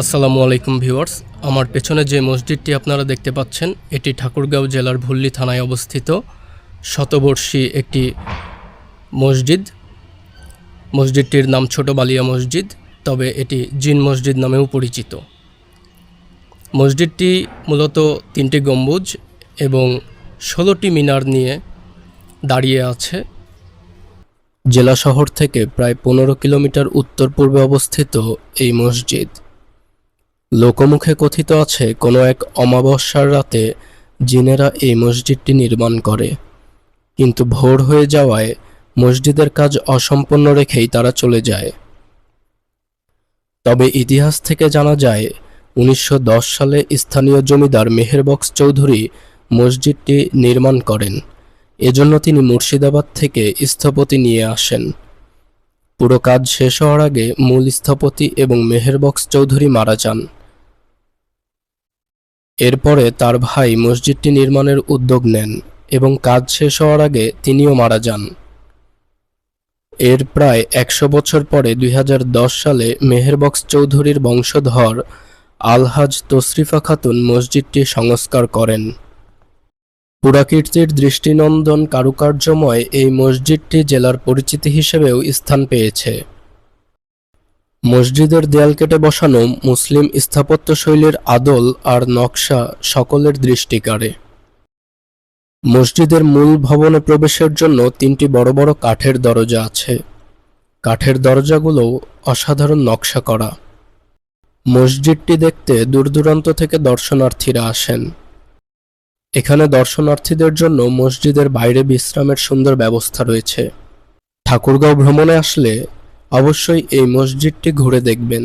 আসসালামু আলাইকুম ভিউয়ার্স। আমার পেছনে যে মসজিদটি আপনারা দেখতে পাচ্ছেন, এটি ঠাকুরগাঁও জেলার ভুল্লি থানায় অবস্থিত। শতবর্ষী একটি মসজিদ। মসজিদটির নাম ছোট বালিয়া মসজিদ, তবে এটি জিন মসজিদ নামেও পরিচিত। মসজিদটি মূলত তিনটি গম্বুজ এবং ষোলোটি মিনার নিয়ে দাঁড়িয়ে আছে। জেলা শহর থেকে প্রায় পনেরো কিলোমিটার উত্তর পূর্বে অবস্থিত এই মসজিদ। লোকমুখে কথিত আছে, কোনো এক অমাবস্যার রাতে জিনেরা এই মসজিদটি নির্মাণ করে। কিন্তু ভোর হয়ে যাওয়ায় মসজিদের কাজ অসম্পূর্ণ রেখেই তারা চলে যায়। তবে ইতিহাস থেকে জানা যায়, উনিশশো দশ সালে স্থানীয় জমিদার মেহেরবক্স চৌধুরী মসজিদটি নির্মাণ করেন। এজন্য তিনি মুর্শিদাবাদ থেকে স্থপতি নিয়ে আসেন। পুরো কাজ শেষ হওয়ার আগে মূল স্থপতি এবং মেহেরবক্স চৌধুরী মারা যান। এরপরে তার ভাই মসজিদটি নির্মাণের উদ্যোগ নেন এবং কাজ শেষ হওয়ার আগে তিনিও মারা যান। এর প্রায় একশো বছর পরে দুই হাজার দশ সালে মেহেরবক্স চৌধুরীর বংশধর আলহাজ তশরিফা খাতুন মসজিদটি সংস্কার করেন। পুরাকীর্তির দৃষ্টিনন্দন কারুকার্যময় এই মসজিদটি জেলার পরিচিতি হিসেবেও স্থান পেয়েছে। মসজিদের দেয়াল কেটে বসানো মুসলিম স্থাপত্যশৈলীর আদল আর নকশা সকলের দৃষ্টি কাড়ে। মসজিদের মূল ভবনে প্রবেশের জন্য তিনটি বড় বড় কাঠের দরজা আছে। কাঠের দরজাগুলো অসাধারণ নকশা করা। মসজিদটি দেখতে দূরদূরান্ত থেকে দর্শনার্থীরা আসেন। এখানে দর্শনার্থীদের জন্য মসজিদের বাইরে বিশ্রামের সুন্দর ব্যবস্থা রয়েছে। ঠাকুরগাঁও ভ্রমণে আসলে অবশ্যই এই মসজিদটি ঘুরে দেখবেন।